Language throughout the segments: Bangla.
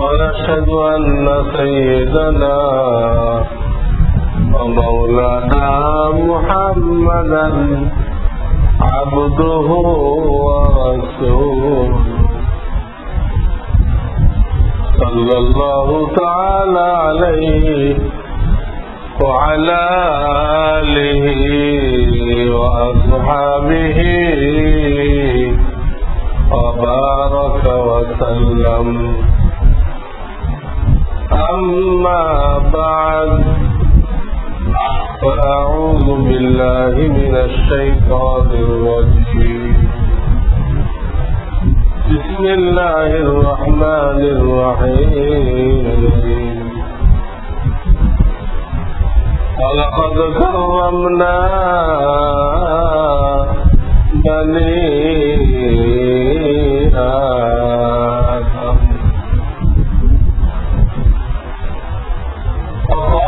ونشهد أن سيدنا ومولانا محمدا عبده ورسوله. صلى الله تعالى عليه وعلى آله وأصحابه وبارك وسلم. أما بعد فأعوذ بالله من الشيطان الرجيم. بسم الله الرحمن الرحيم. ولقد كرمنا بني آدم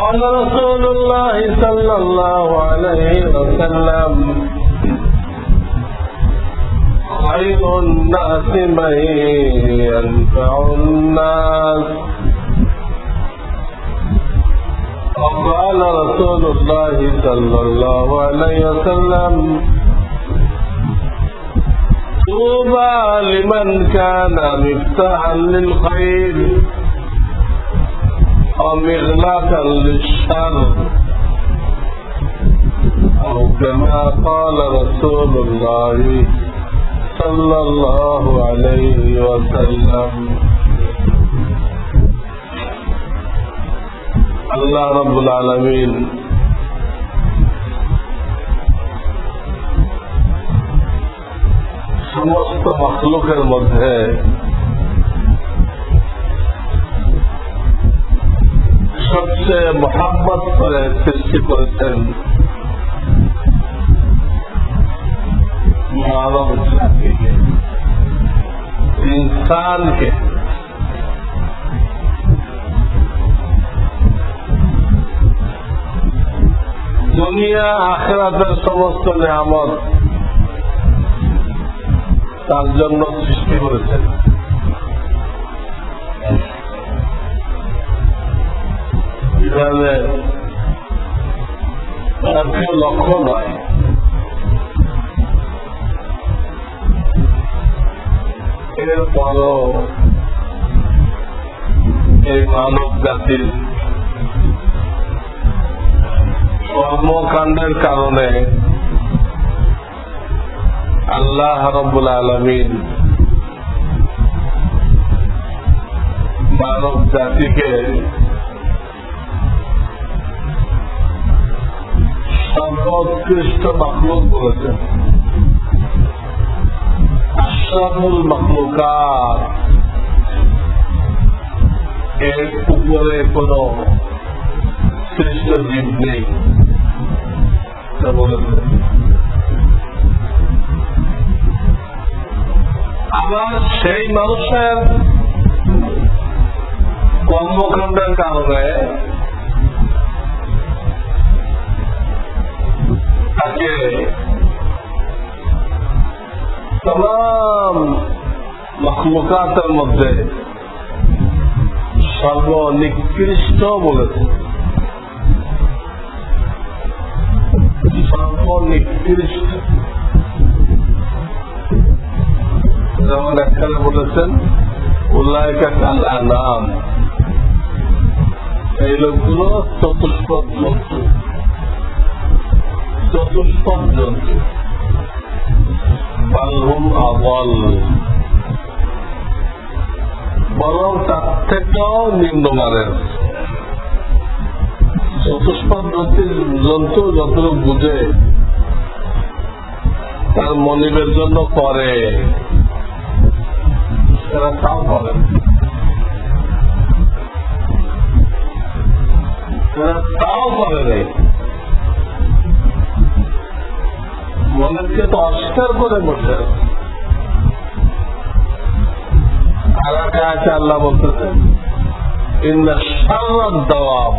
وقال رسول الله صلى الله عليه وسلم خير الناس من ينفع الناس. وقال رسول الله صلى الله عليه وسلم طوبى لمن كان مفتاحا للخير. ومغلاقا للشر أو كما قال رسول الله صلى الله عليه وسلم আল্লাহ রব্বুল আলমিন সমস্ত মখলুকের মধ্যে সবচেয়ে মোহাম্মত করে সৃষ্টি করেছেন মানব জাতিকে ইনসানকে। দুনিয়া, আখেরাতের সমস্ত নিয়ামত তার জন্য সৃষ্টি করেছেন। তার লক্ষ্য নয় এরপরও এই মানব জাতির কর্মকাণ্ডের কারণে আল্লাহ রব্বুল আলমিন মানব জাতিকে সর্বোৎকৃষ্ট মাকলুক করেছেন আশরাফুল মাকলুকাত এর উপরে কোন সৃষ্ট জীব নেই বলেছেন আবার সেই মানুষের কর্মকাণ্ডের কারণে তাকে তাম মখলুকাতের মধ্যে সর্বনিকৃষ্ট বলেছে। সর্বনিকৃষ্ট। যেমন একখানে বলেছেন উল্লায়কা কাল আনাম এই লোকগুলো চতুষ্পদ জন্তু চতুষ্পদ জন্তু বালহুম আবল। বরং তার থেকেও নিম্নমানের চতুষ্পদ জন্তু যতটুকু বুঝে, তার মনিবের জন্য করে। তারা তাও করে তাও করে নেই। মনেরকে তো অস্বীকার করে বসে আছে। আল্লাহ বলতেছেন ইন্না সারার দাওয়াব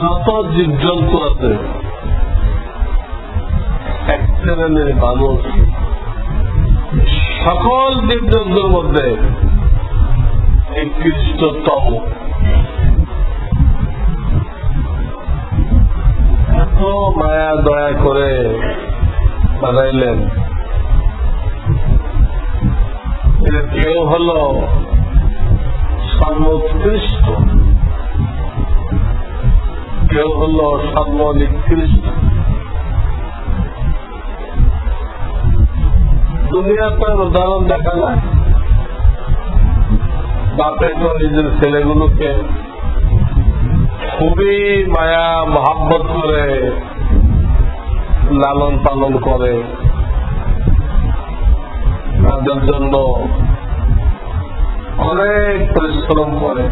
যত জীবজন্তু আছে, এক শ্রেণির মানুষ, সকল জীবজন্তুর মধ্যে নিকৃষ্টতম এর কেউ হল সর্বোৎকৃষ্ট। কেউ হল সর্বনিকৃষ্ট। দুনিয়াতে উদাহরণ দেখা যায়। বাপে তো নিজের ছেলেগুলোকে খুবই মায়া, মহাব্বত করে লালন পালন করে। তাদের জন্য অনেক পরিশ্রম করে।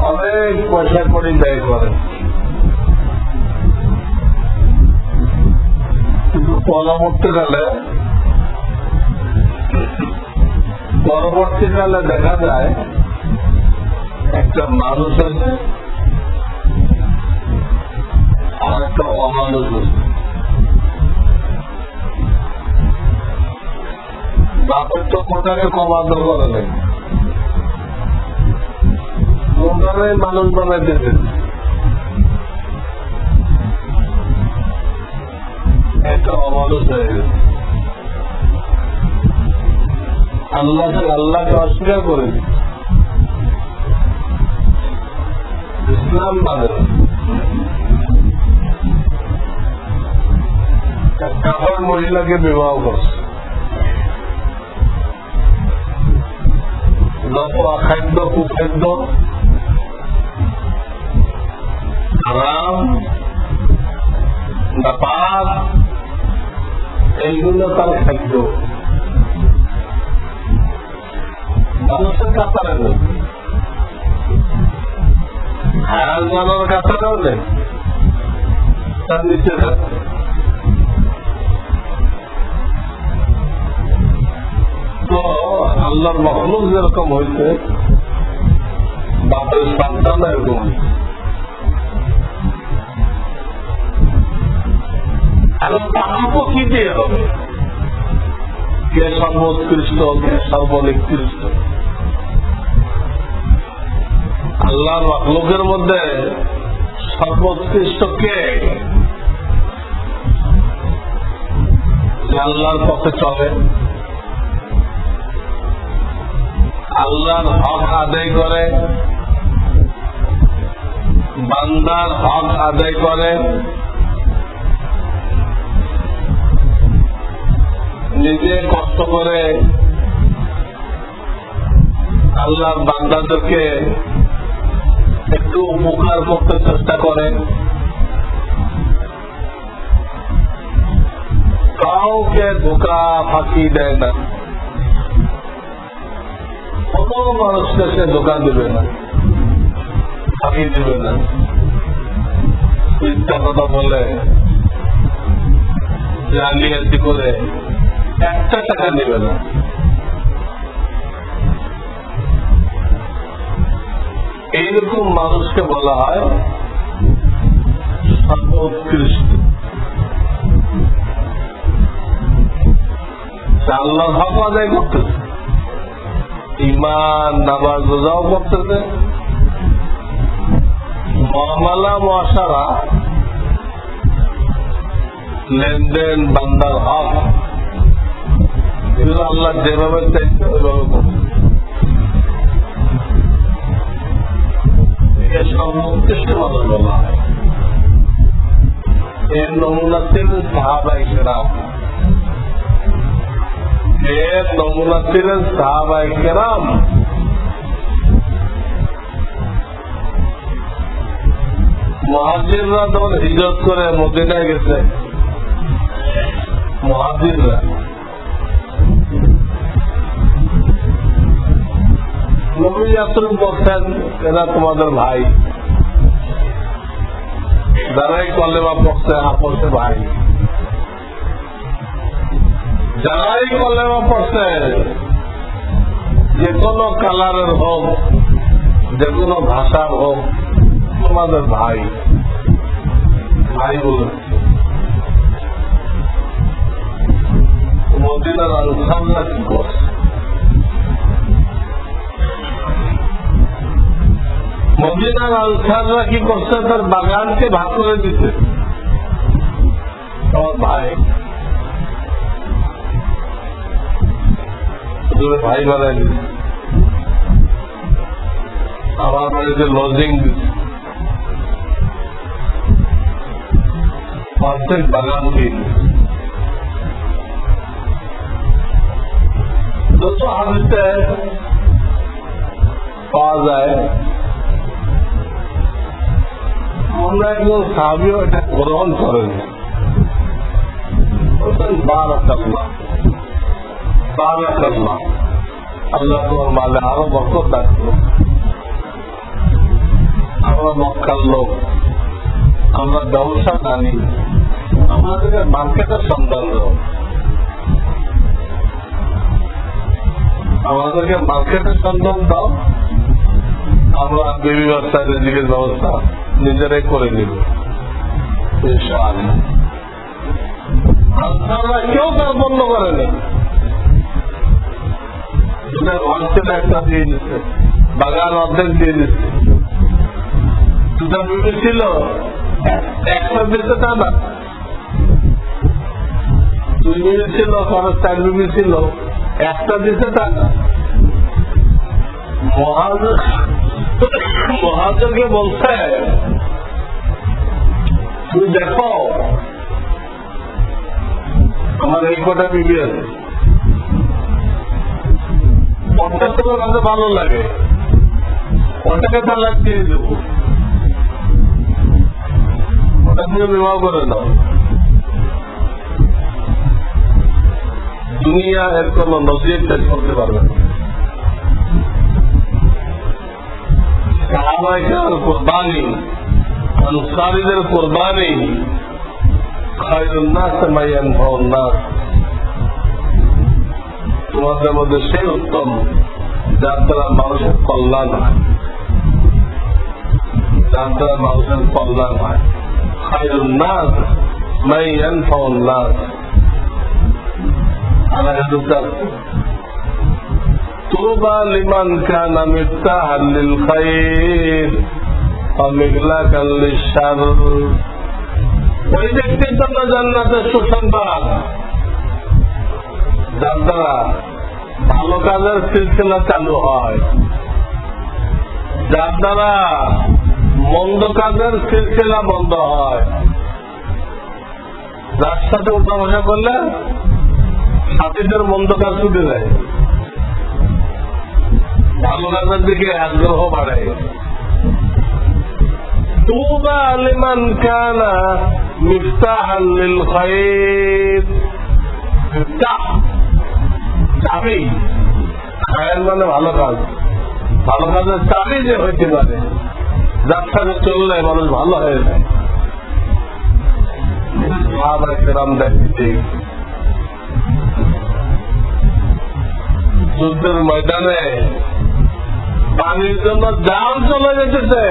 অনেক পয়সা করি ব্যয় করে। কিন্তু পরবর্তীকালে পরবর্তীকালে দেখা যায়, একটা মানুষ বাপের তো কোটাকে কম আদর করে নেই কোটারে মানুষ বানাইতেছে একটা অমানুষ আল্লাহকে অস্বীকার করে ইসলাম মানে কাপড় মহিলাকে বিবাহ করছে। যত কুখাদ্য নাপাক এইগুলো তার খাদ্য। মানুষের কাতারে নেই। জানোর কাতারেও নেই। তার নিচে থাকে আল্লাহর মখলুক যেরকম হয়েছে বাপের সন্তান এরকম। মখলুকের মধ্যে সর্বোৎকৃষ্ট কে? আল্লাহর পথে চলে। আল্লাহর হক আদায় করে, বান্দার হক আদায় করে, নিজে কষ্ট করে আল্লাহর বান্দাদেরকে একটু উপকার করতে চেষ্টা করে। কাউকে ধোকা ফাঁকি দেয় না। কোনো মানুষকে সে ধোকা দেবে না। ফাঁকি দেবে না। মিথ্যা কথা বলে জালিয়াতি করে একটা টাকা নেবে না। এইরকম মানুষকে বলা হয় সর্বোৎকৃষ্ট। আল্লাহ হক আদায় করতেছে। ইমান, নামাজ রোজাও করতেছে মহামালা মহাসারা, লেনদেন, বান্দার হক আল্লাহ যেভাবে চাইছে ওইভাবে সর্বোৎকৃষ্ট মানুষ বলা হয়। এর নমুনা ছিলেন সাহাবাই কেরাম। নমুনা ছিলেন সাহাবাই কেরাম মহাজিররা হিজত করে মদিনায় গেছে মহাজিররা আসল বলছেন এরা তোমাদের ভাই যারাই কলেমা পড়ছে আপসে ভাই যারাই কলেমা পড়ছে যে কোনো কালারের হোক যে কোনো ভাষার হোক, তোমাদের ভাই ভাই বলুন মদিনার আনসাররা কি করছে? মদিনার আনসাররা কি করছে? তার বাগানকে ভাগ করে দিচ্ছে আমার ভাই দুটো ভাই দিচ্ছে আমার বাড়িতে লজিং প্রত্যেক বাগান দিয়ে যত হাদিসে পাওয়া যায় অন্য একজন সাহাবিও এটা গ্রহণ করেন। বারাকাল্লাহ আমরা ব্যবসা আমাদেরকে মার্কেটের সন্ধান দাও। আমরা বেবি বাচ্চার রিজিকের ব্যবস্থা নিজেরাই করে নিব। আনসাররা কেউ তার বন্ধ করেনি হোলসেল একটা দিয়ে দিচ্ছে বাগান অর্ধেক দিয়ে দিচ্ছে দুটা ছিল একটা তা না দুই ছিল কারও চার ছিল, একটা তা না মহাজন, মহাজনকে বলছে, তুমি দেখো, আমার এই কটা বিবি আছে কাছে ভালো লাগে। ওটাকে তালাক দিয়ে দেবো। বিবাহ করে দাও দুনিয়া এর কোন নজির শেষ করতে পারবে না। সাহাবাইকার কোরবানি আনসারীদের কোরবানি খায়রুন্নাস মাইয়ান তোমাদের মধ্যে সেই উত্তম যার দ্বারা মানুষের কল্যাণ হয় যার দ্বারা মানুষের কল্যাণ হয় খায়রুন্নাস মাইয়ান ভাউন্নাস على يدك طوبى لمن كان مفتاحا للخير ومغلاقا للشر ওই ব্যক্তির জন্য জান্নাতের সুসংবাদ যার দ্বারা ভালো কাজের সিলসিলা চালু হয়। যার দ্বারা মন্দ কাজের সিলসিলা বন্ধ হয়। যার সাথে উঠা বসা করলে সাথীদের মন্দ কাজ ছুটে যায়। ভালো কাজের দিকে আগ্রহ বাড়ে। তুবা লিমান কানা মিফতাহান লিল খায়র চাবি। খায়ের মানে ভালো কাজ। ভালো কাজের যে হইতে পারে চললে মানুষ ভালো হয়ে যায়। যুদ্ধের ময়দানে পানির জন্য জাল চলে যেতেছে।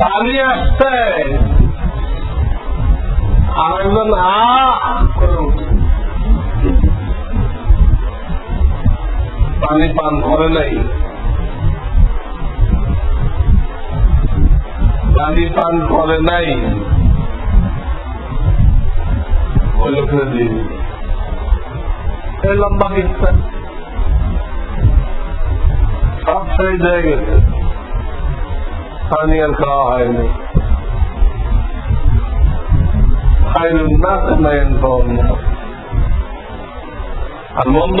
পানি আসছে। আরেকজন আ করে উঠছে। পানি পান করে নাই। পানি পান করে নাই। দিয়ে লম্বা সব সেই হয়ে গেছে। পানি আর খাওয়া হয়নি। না আর মন্দ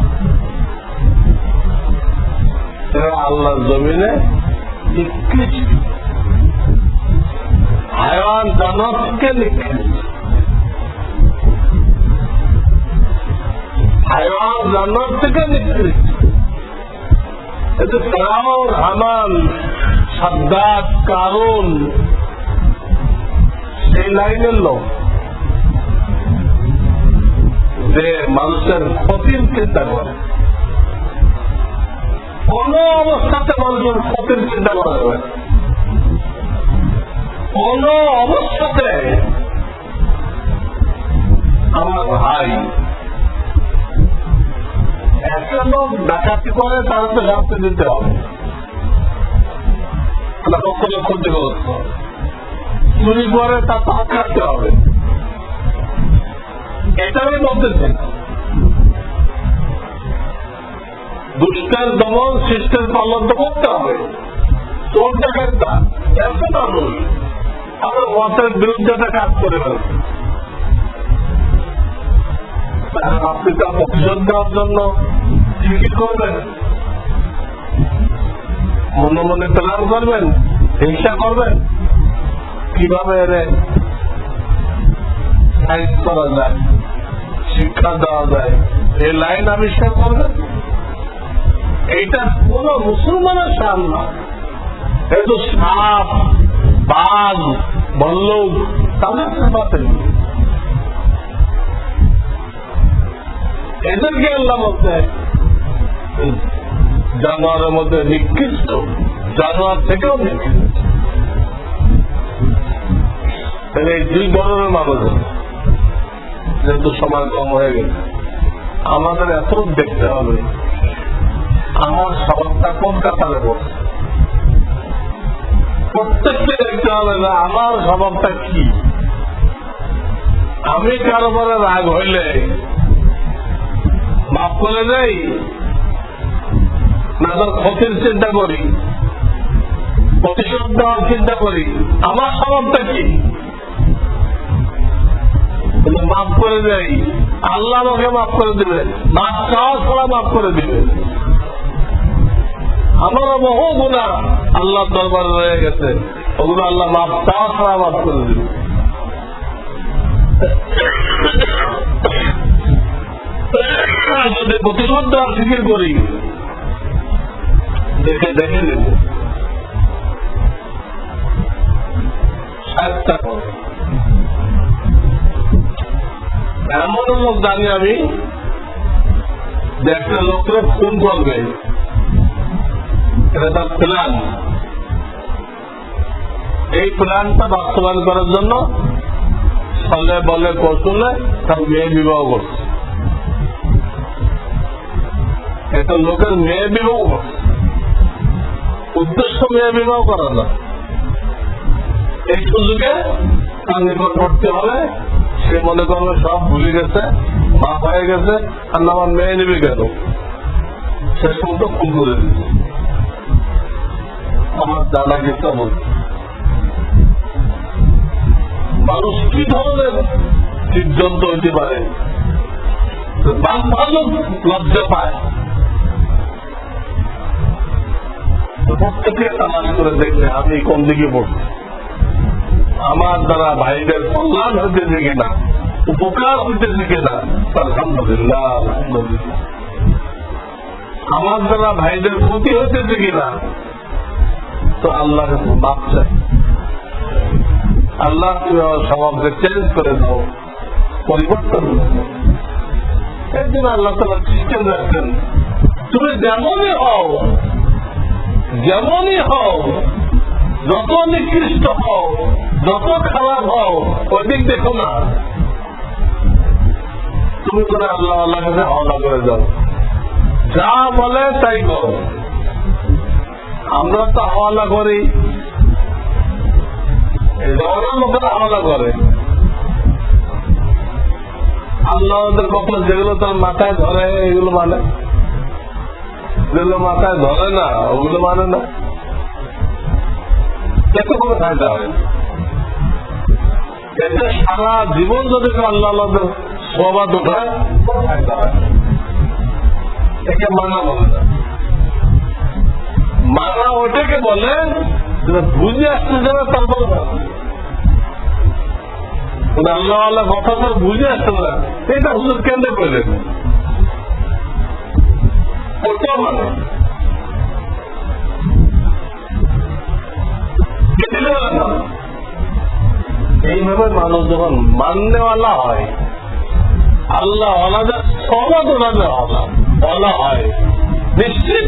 এরা আল্লাহর জমিনে নিকৃষ্ট হায়ান থেকে নিকৃষ্ট হায়ান জানোয়ার থেকে নিকৃষ্ট এতে ফেরাউন, হামান, সাদ্দাত কারণ সেই লাইনের লোক। যে মানুষের ক্ষতির চিন্তা করে। কোন অবস্থাতে মানুষের ক্ষতির চিন্তা করা যাবে কোন অবস্থাতে আমার ভাই একটা লোক ডাকাতি করে, তার তো শাস্তি দিতে হবে। না কখনো ক্ষতিগ্রস্ত চুরি করে তার তো কাটতে হবে। এটা আমি দুষ্টের দমন শিষ্টের পালন তো করতে হবে। মানুষ। আমার মতের বিরুদ্ধে একটা কাজ করে আপনি তার দেওয়ার জন্য কি করবেন। মনে মনে প্ল্যান করবেন, হিংসা করবেন। কীভাবে সাইজ করা যায়, শিক্ষা দেওয়া যায়, এই লাইন আবিষ্কার করবেন? এইটা কোন মুসলমানের সাম না। এই তো সাপ, বাঘ, বল্লভ, তাদের সেবাতে এদেরকে আল্লাহ মধ্যে জানোয়ারের মধ্যে নিকৃষ্ট, জানোয়ার থেকেও নিকৃষ্ট। তাহলে এই দুই ধরনের মানুষ যেহেতু সময় কম হয়ে গেছে। আমাদের এত দেখতে হবে। স্বভাবটা কোন কাতারে প্রত্যেককে দেখতে হবে না আমার স্বভাবটা কি। আমি কারও পরে রাগ হইলে মাফ করে দেই, না তার ক্ষতির চিন্তা করি, প্রতিশোধ দেওয়ার চিন্তা করি। আমার স্বভাবটা কি? মাফ করে দেই। আল্লাহ আমাকে মাফ করে দিবে মাফ চাওয়া ছাড়া মাফ করে দিবে আমারও বহু গুণা আল্লাহ দরবারে রয়ে গেছে। ওগুলো আল্লাহ মাফ চাওয়া ছাড়া মাফ করে দিবে। যদি প্রতিশোধ ফিকির করি, দেখে দেখে নেব। এমন লোক জানি আমি, যে একটা লোককে ফোন করবে। এটা প্ল্যান। এই প্ল্যানটা বাস্তবায়ন করার জন্য ফলে বলে কৌশলে তার মেয়ে বিবাহ করছে। এটা লোকের মেয়ে বিবাহ উদ্দেশ্য মেয়ে বিবাহ করা না। এই সুযোগে তার নিকট করতে হবে সে মনে করবে সব ভুলে গেছে মা হয়ে গেছে, আর আমার মেয়ে নেবে কেন? শেষ পর্যন্ত খুন করে দিচ্ছে আমার জানা গেছে বলছে মানুষ কি ধরনের সিদ্ধান্ত হইতে পারে? বাপ লজ্জা পায়। প্রত্যেকে তালাশ করে দেখবে, আমি কোন দিকে পড়ছি আমার দ্বারা ভাইদের কল্যাণ হইতেছে কিনা উপকার হইতেছে কিনা আলহামদুলিল্লাহ আলহামদুলিল্লাহ। আমার দ্বারা ভাইদের ক্ষতি হইতেছে কিনা তো আল্লাহ মাপ চাই। আল্লাহ স্বভাবকে চেঞ্জ করে দাও, পরিবর্তন এর জন্য আল্লাহ তালা সিস্টেম রাখছেন। তুমি যেমনই হও যেমনই হও, যত নিকৃষ্ট হও, যত খারাপ হও ওই দিক দেখো না। তুমি করে আল্লাহ আল্লাহ কাছে হাওলা করে যাও যা বলে তাই করো। আমরা তো হাওয়ালা করি। জগতের করে। আল্লাহ কখন যেগুলো তার মাথায় ধরে, এগুলো মানে। যেগুলো মাথায় ধরে না, ওগুলো মানে না। এতে কোনো ফায়দা হয় এতে সারা জীবন যদি আল্লাহ আল্লাহদের সবাদ উঠায় একে মানা বলে না মানা ওটাকে বলে বুঝে আসতে যাবে তারপরে। আল্লাহ কথা তো বুঝে আসতে না এটা হুজুর কেন্দ্রে করলেন মানে? এইভাবে মানুষ যখন মাননেওয়ালা হয় আল্লাহ আলাদা সবাদ ওনাদের আল্লাহ বলা হয়। নিশ্চিত?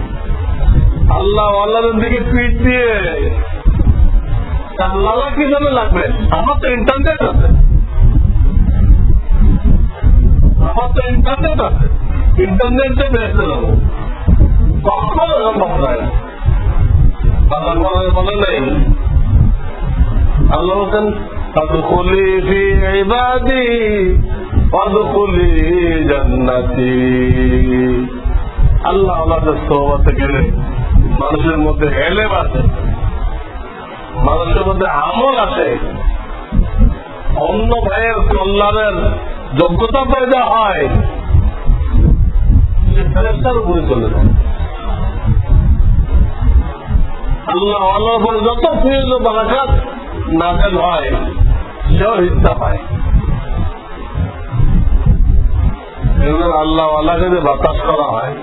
আল্লাহ আল্লাহর দিকে পিঠ দিয়ে আল্লাহ কি জন্য লাগবে আমার তো ইন্টারনেট আছে আমার তো ইন্টারনেট আছে ইন্টারনেটে বেঁচে যাবো কখনো সম্ভব নয় বাবার বলে বলে নেই আল্লাহ বলছেন فادخلي في عبادي وادخلي جنتي আল্লাহ আমাদের সোহবাতে গেলে মানুষের মধ্যে হেলেম আছে। মানুষের মধ্যে আমল আছে। অন্য ভাইয়ের কল্যাণের যোগ্যতা পয়দা হয় উপরে চলে যায়। আল্লাহ যত নাজেল হয়, সেও পায়। আল্লাহ আল্লাহকে যে বাতাস করা হয়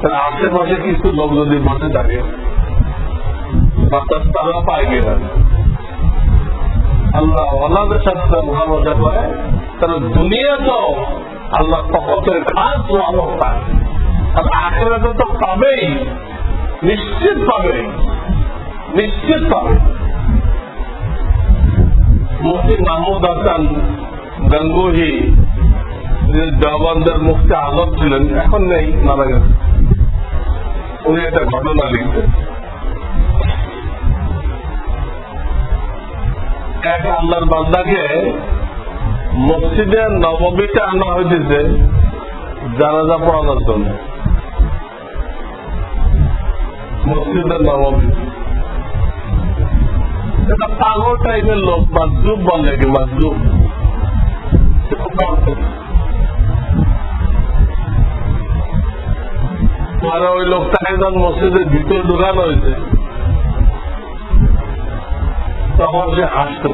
তার আশেপাশে কিছু লোক যদি বসে থাকে, বাতাস তারা পায় কিনা আল্লাহ আল্লাহদের সাথে মোকাবিলা করে তাহলে দুনিয়া তো আল্লাহ পক্ষের খাস রহমত পায়। আর আখেরাতে তো পাবেই, নিশ্চিত পাবে নিশ্চিত পাবে মুফতি মাহমুদ হাসান গঙ্গোহী যে দেওবন্দের মুফতি আজম ছিলেন, এখন নেই, মারা গেছে। উনি একটা ঘটনা লিখতেন এক আল্লাহর বান্দাকে মসজিদে নবমীতে আনা হয়েছে জানাজা পড়ানোর জন্য। মসজিদের নবমী। এটা পাগল টাইপের লোক মাজুব বলে কি মাজুব পরে ওই লোকটাকে যখন মসজিদের ভিতরে ঢুকানো হয়েছে। তখন সে হাসত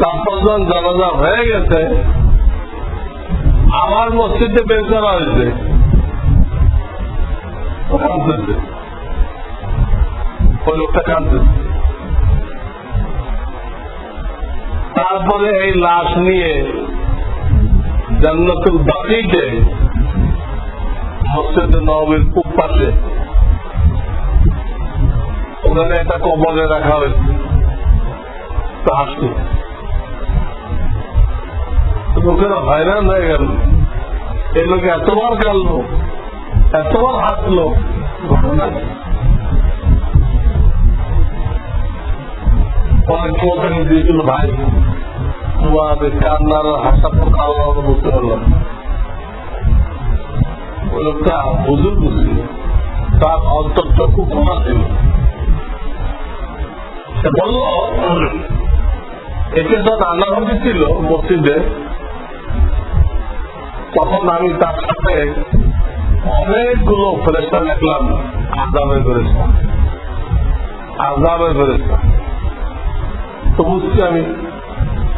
তারপর যখন জানাজা হয়ে গেছে আমার মসজিদে বের করা হয়েছে। ওই লোকটা কাঁদতেছে। তারপরে এই লাশ নিয়ে জান্নাতুল বাকিতে মসজিদে নবীর খুব পাশে। ওখানে একটা কবরে রাখা হয়েছে। তো হাসতে লোকেরা হয়রান হয়ে গেল। এই লোক এতবার কাঁদলো, এতবার হাসলো ঘটনা অনেক দিয়েছিল ভাই। হাসা বুঝতে পারলাম ওই লোকটা হুজুর বুঝছিল তার ক্ষমা ছিল। সে বলল একে মসজিদে, তখন আমি তার সাথে অনেকগুলো ফেরেস্তা দেখলাম। আজামের ফেরেস্তা আজামের ফেরেস্তা তো বুঝছি আমি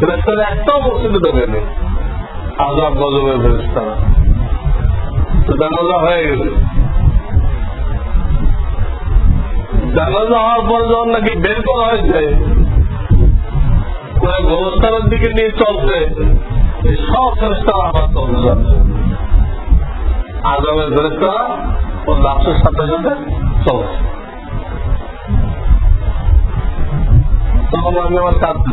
ফেরেস্তারা একটাও মসজিদে ঢোকে নেই গজবের ফেরেস্তারা জানাজা হয়ে গেছে। জানাজা হওয়ার পর যখন নাকি বের করা হয়েছে ওরা গোরস্থানের দিকে নিয়ে চলছে সব ফেরেস্তারা আমার চলতে যাচ্ছে আজমের ফেরেস্তারা ও লাশের সাথে সাথে চলছে। তখন আমি আমার কাঁদতে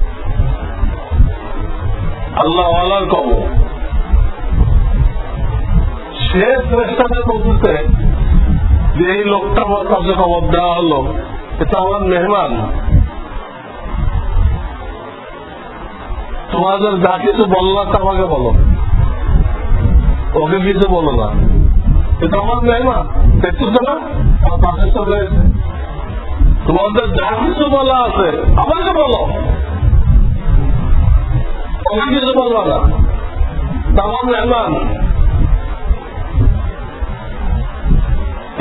আল্লাহওয়ালার কবর। সে বলতেছে যে এই লোকটা আমার কাছে খবর দেওয়া হলো। এটা আমার মেহমান। তোমাদের যা কিছু বললা তা আমাকে বলো। ওকে কিছু বলো না। এটা আমার মেহমান। দেখতেছো না? চলে তোমাদের যা কিছু বলা আছে, আমাকে বলো। ওকে কিছু বলবা না তা আমার মেহমান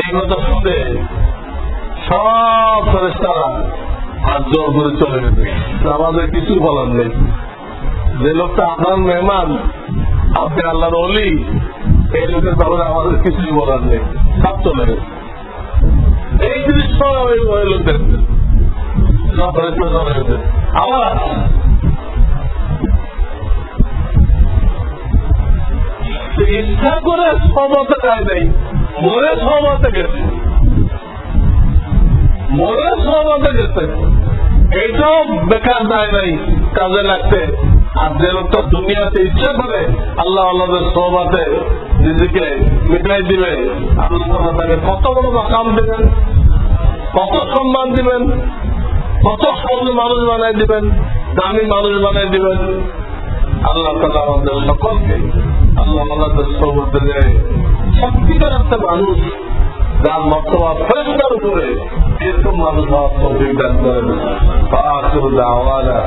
এই কথা শুনে সব ফেরেস্তারা হাত জোর করে চলে গেছে আমাদের কিছু বলার নেই যে লোকটা আপনার মেহমান আপনি আল্লাহর অলি এই লোকের ব্যাপারে আমাদের কিছুই বলার নেই সব চলে গেছে এই ওই ওই লোক সব ফেরেস্তা চলে গেছে আবার ইচ্ছা করে সহমতে যায় নাই। মরে সহমতে গেছে। মরে সহমতে গেছে। এইটাও বেকার যায় নাই, কাজে লাগতে। আর যে লোকটা দুনিয়াতে ইচ্ছা করে আল্লাহ আল্লাহদের সহবাতে নিজেকে মিটাই দিবে আল্লাহ কত বড় মাকাম দেবেন কত সম্মান দিবেন কত সহজ মানুষ বানাই দিবেন, দামি মানুষ বানাই দিবেন। আল্লাহ তালা আমাদের সকলকে আল্লাহ আমাদের সৌমধ্যে দেয় সত্যিকার একটা মানুষ যার মর্তবা ফেরস্তার উপরে এরকম মানুষ হওয়ার তৌফিক দান করেন আখির দাওয়ানা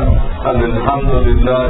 আলহামদুলিল্লাহ